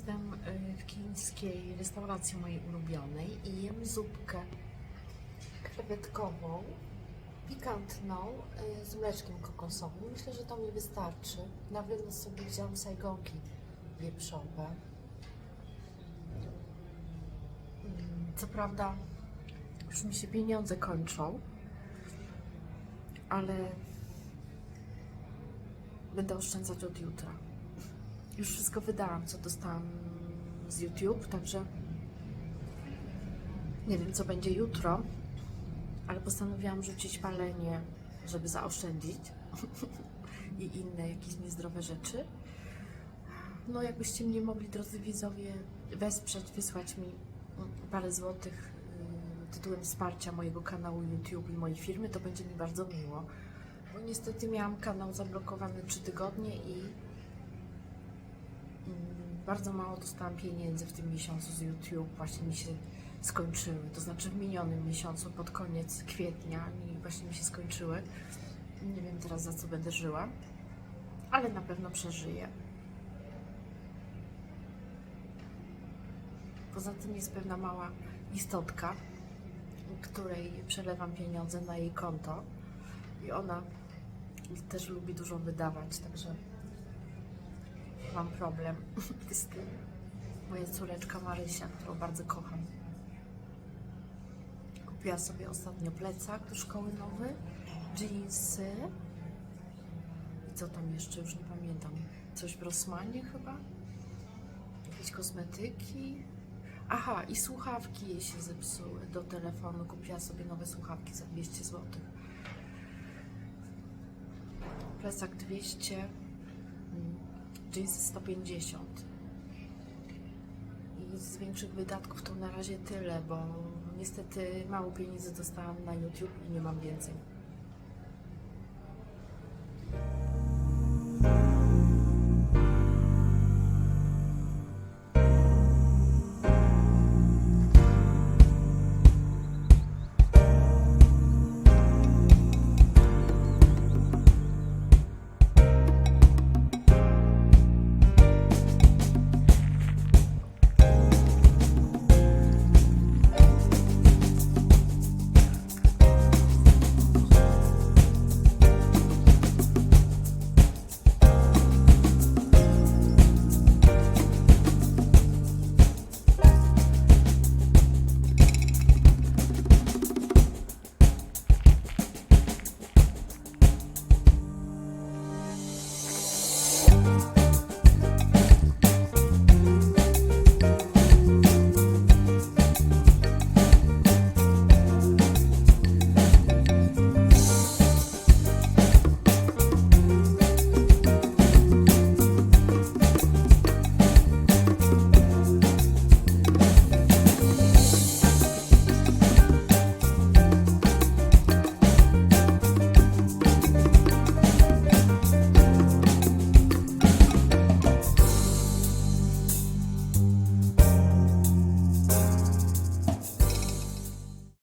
wegańskiej restauracji mojej ulubionej i jem zupkę krewetkową, pikantną, y, z mleczkiem kokosowym. Myślę, że to mi wystarczy. Na wynos sobie wziąłam sajgonki wieprzowe. Mm, Co prawda już mi się pieniądze kończą, ale będę oszczędzać od jutra. Już wszystko wydałam, co dostałam z YouTube, także nie wiem, co będzie jutro, ale postanowiłam rzucić palenie, żeby zaoszczędzić i inne jakieś niezdrowe rzeczy. No, jakbyście mnie mogli, drodzy widzowie, wesprzeć, wysłać mi parę złotych y, tytułem wsparcia mojego kanału YouTube i mojej firmy, to będzie mi bardzo miło. Bo niestety miałam kanał zablokowany 3 tygodnie i bardzo mało dostałam pieniędzy w tym miesiącu z YouTube. Właśnie mi się skończyły. To znaczy w minionym miesiącu, pod koniec kwietnia mi właśnie mi się skończyły. Nie wiem teraz za co będę żyła, ale na pewno przeżyję. Poza tym jest pewna mała istotka, której przelewam pieniądze na jej konto i ona też lubi dużo wydawać, także mam problem z tym. Moja córeczka Marysia, którą bardzo kocham. Kupiła sobie ostatnio plecak do szkoły nowy, jeansy i co tam jeszcze, już nie pamiętam. Coś w Rossmanie chyba? Jakieś kosmetyki. Aha, i słuchawki jej się zepsuły do telefonu. Kupiła sobie nowe słuchawki za 200 zł. Plecak 200, mm, jeansy 150. I z większych wydatków to na razie tyle, bo niestety mało pieniędzy dostałam na YouTube i nie mam więcej.